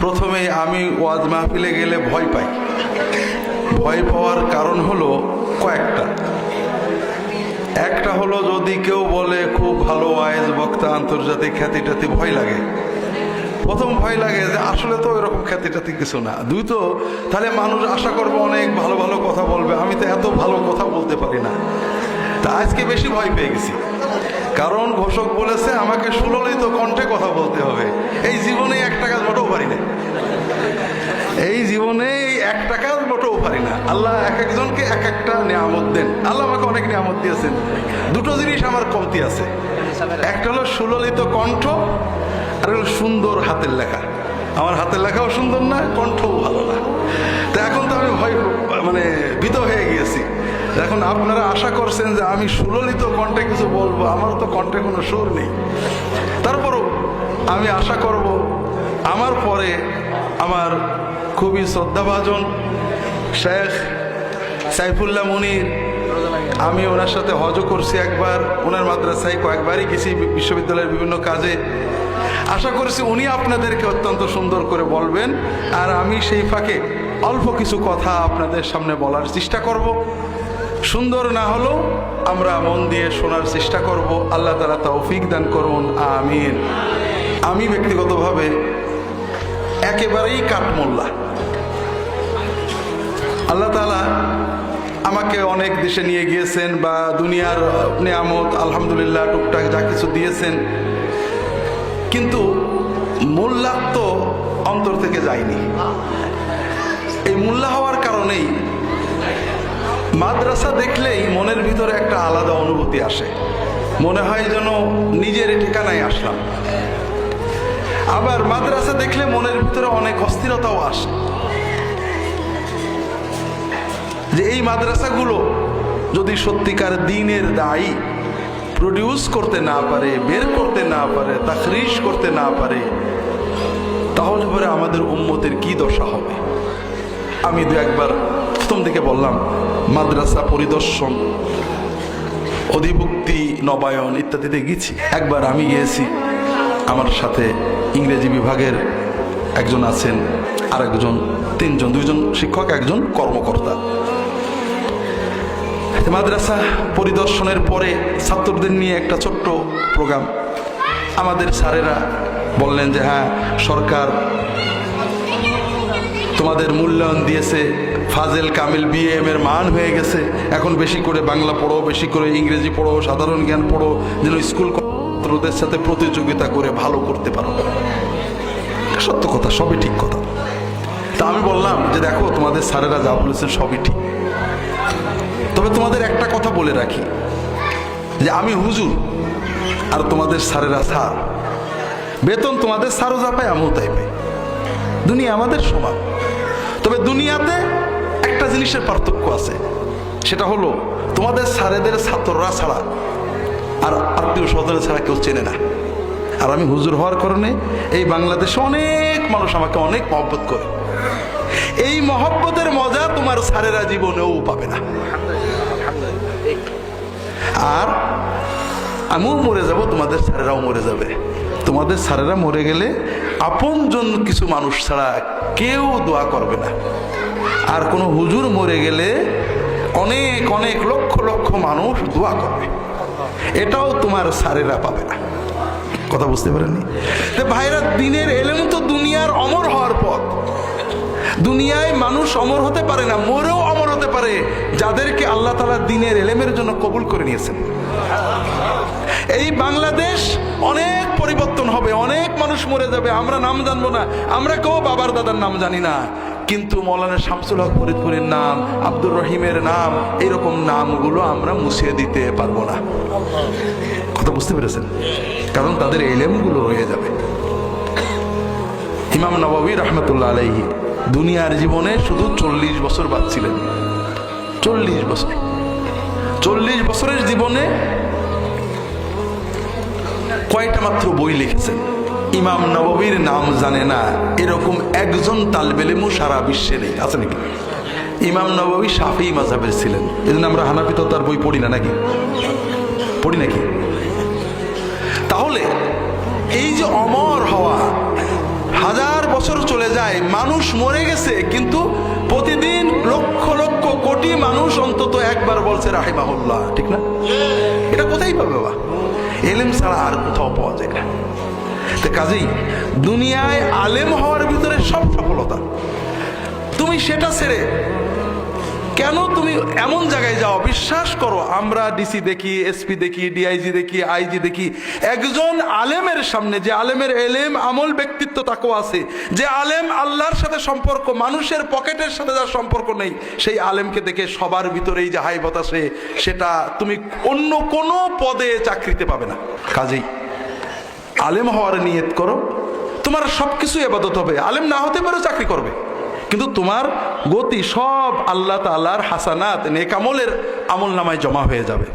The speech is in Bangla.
প্রথমে আমি ওয়াজ মাহফিলে গেলে ভয় পাই। ভয় পাওয়ার কারণ হলো কয়েকটা। একটা হলো যদি কেউ বলে, খুব ভালো ওয়াইজ বক্তা, আন্তর্জাতিক খ্যাতি ট্যাতি ভয় লাগে। প্রথম ভয় লাগে যে আসলে তো এরকম খ্যাতি ট্যাতি কিছু না। দুই তো, তাহলে মানুষ আশা করবে অনেক ভালো ভালো কথা বলবে। আমি তো এত ভালো কথা বলতে পারি না। তা আজকে বেশি ভয় পেয়ে গেছি। কারণ ঘোষক বলেছে, আমাকে সুললিত কণ্ঠে কথা বলতে হবে। এই জীবনে এক টাকা মোটেও পারি না। এই জীবনে একটা কাজ মোটেও পারি না। আল্লাহ এক একজনকে এক একটা নিয়ামত দেন। আল্লাহ আমাকে অনেক নিয়ামত দিয়েছেন। দুটো জিনিস আমার কমতি আছে। একটা হলো সুললিত কণ্ঠ, আর হলো সুন্দর হাতের লেখা। আমার হাতের লেখাও সুন্দর না, কণ্ঠও ভালো না। তা এখন তো আমি ভয় মানে ভীত হয়ে গিয়েছি। এখন আপনারা আশা করছেন যে আমি সুললিত কণ্ঠে কিছু বলব আমার তো কণ্ঠে কোনো সুর নেই। তারপরও আমি আশা করব, আমার পরে আমার খুবই শ্রদ্ধাভাজন শেখ সাইফুল্লাহ মুনির, আমি ওনার সাথে হজও করছি একবার, ওনার মাদ্রাসায় কয়েকবারই গেছি বিশ্ববিদ্যালয়ের বিভিন্ন কাজে। আশা করছি উনি আপনাদেরকে অত্যন্ত সুন্দর করে বলবেন, আর আমি সেই ফাঁকে অল্প কিছু কথা আপনাদের সামনে বলার চেষ্টা করব। সুন্দর না হলেও আমরা মন দিয়ে শোনার চেষ্টা করব। আল্লাহ তালা তৌফিক দান করুন। আমিন। আমি ব্যক্তিগতভাবে একেবারেই কাঠমোল্লা। আল্লাহ তালা আমাকে অনেক দেশে নিয়ে গিয়েছেন বা দুনিয়ার নিয়ামত, আলহামদুলিল্লাহ, টুকটাক যা কিছু দিয়েছেন। কিন্তু মোল্লা তো অন্তর থেকে যায়নি। এই মোল্লা হওয়ার কারণেই মাদ্রাসা দেখলেই মনের ভিতরে একটা আলাদা অনুভূতি আসে। মনে হয় যেন নিজের ঠিকানায় আসলাম। আবার মাদ্রাসা দেখলে মনের ভিতরে অনেক অস্থিরতাও আসে। যে এই মাদ্রাসাগুলো যদি সত্যিকার দিনের দায়ী প্রডিউস করতে না পারে, বের করতে না পারে তাকরিস করতে না পারে, তাহলে পরে আমাদের উম্মতের কি দশা হবে? আমি দু একবার প্রথম দিকে বললাম, মাদ্রাসা পরিদর্শন, অধিভুক্তি, নবায়ন ইত্যাদিতে গেছি। একবার আমি গিয়েছি, আমার সাথে ইংরেজি বিভাগের একজন আছেন আর একজন তিনজন, দুইজন শিক্ষক, একজন কর্মকর্তা। মাদ্রাসা পরিদর্শনের পরে ছাত্রদের নিয়ে একটা ছোট্ট প্রোগ্রাম। আমাদের স্যারেরা বললেন যে হ্যাঁ সরকার তোমাদের মূল্যায়ন দিয়েছে। ফাজেল কামিল বিএম এর মান হয়ে গেছে। এখন বেশি করে বাংলা পড়ো, বেশি করে ইংরেজি পড়ো, সাধারণ জ্ঞান পড়ো, যেন স্কুল ছাত্রদের সাথে প্রতিযোগিতা করে ভালো করতে পারো। সত্য কথা, সবই ঠিক কথা। তা আমি বললাম যে দেখো, তোমাদের স্যারেরা যা বলেছেন সবই ঠিক। তবে তোমাদের একটা কথা বলে রাখি, যে আমি হুজুর আর তোমাদের স্যারেরা স্যার। বেতন তোমাদের স্যারও যা পায়, আমিও তাই পাই। দুনিয়া আমাদের সমান। তবে দুনিয়াতে একটা জিনিসের পার্থক্য আছে। সেটা হলো, তোমাদের স্যারেদের ছাত্ররা ছাড়া আর আত্মীয় স্বজনের ছাড়া কেউ চেনে না। আর আমি হুজুর হওয়ার কারণে এই বাংলাদেশে অনেক মানুষ আমাকে অনেক মহব্বত করে। এই মহব্বতের মজা তোমার স্যারেরা জীবনেও পাবে না। আর আমিও মরে যাব, তোমাদের স্যারেরাও মরে যাবে। তোমাদের স্যারেরা মরে গেলে আপনজন কিছু মানুষ ছাড়া কেউ দোয়া করবে না। আর কোনো হুজুর মরে গেলে অনেক অনেক লক্ষ লক্ষ মানুষ দোয়া করবে। এটাও তোমার স্যারেরা পাবে না। কথা বুঝতে পারেনি ভাইরা, দিনের এলেন তো দুনিয়ার অমর হওয়ার পথ। দুনিয়ায় মানুষ অমর হতে পারে না, মরেও অমর হতে পারে। যাদেরকে আল্লাহ তালা দিনের এলেমের জন্য কবুল করে নিয়েছেন। এই বাংলাদেশ অনেক পরিবর্তন হবে, অনেক মানুষ মরে যাবে, আমরা নাম জানব না, আমরা কেউ বাবার দাদার নাম জানি না। কিন্তু মৌলানা শামসুল হক ফরিদপুরের নাম, আব্দুর রহিমের নাম, এরকম নামগুলো আমরা মুছিয়ে দিতে পারব না। কথা বুঝতে পেরেছেন? কারণ তাদের এলেমগুলো রয়ে যাবে। ইমাম নবাবী রহমতুল্লাহ আলাইহি দুনিয়ার জীবনে শুধু চল্লিশ বছর বাঁচছিলেন চল্লিশ বছর। চল্লিশ বছরের জীবনে কয়টা মাত্র বই লিখেছেন? ইমাম নববীর নাম জানে না, এরকম একজন তালবেলেমু সারা বিশ্বে নেই। আছে নাকি? ইমাম নববী সাফি মাঝাবের ছিলেন। এই জন্য আমরা হানাফি তো তার বই পড়ি না নাকি? পড়ি নাকি? তাহলে এই যে অমর হওয়া যায়, মানুষ মরে গেছে, কিন্তু প্রতিদিন লক্ষ লক্ষ কোটি মানুষ অন্তত একবার বলছে রাহে রাহিমাহুল্লাহ ঠিক না? এটা কোথায় পাবে বাবা? এলেম ছাড়া আর কোথাও পাওয়া যায় না। কাজেই দুনিয়ায় আলেম হওয়ার ভিতরে সব সফলতা। তুমি সেটা ছেড়ে কেন তুমি এমন জায়গায় যাও? বিশ্বাস করো, আমরা ডিসি দেখি এসপি দেখি ডিআইজি দেখি আইজি দেখি। একজন আলেমের সামনে, যে আলেমের এলেম, আমল, ব্যক্তিত্ব তাকেও আছে। যে আলেম আল্লাহর সাথে সম্পর্ক, মানুষের পকেটের সাথে যার সম্পর্ক নেই, সেই আলেমকে দেখে সবার ভিতরেই যে হাই বাতাসে সেটা তুমি অন্য কোনো পদে চাকরিতে পাবে না। কাজেই আলেম হওয়ার নিয়ত করো। তোমার সব কিছু এবাদত হবে। আলেম না হতে পারে, চাকরি করবে। কিন্তু তোমার গতি সব আল্লাহ তালার হাসানাত নেকামলের আমল নামায় জমা হয়ে যাবে।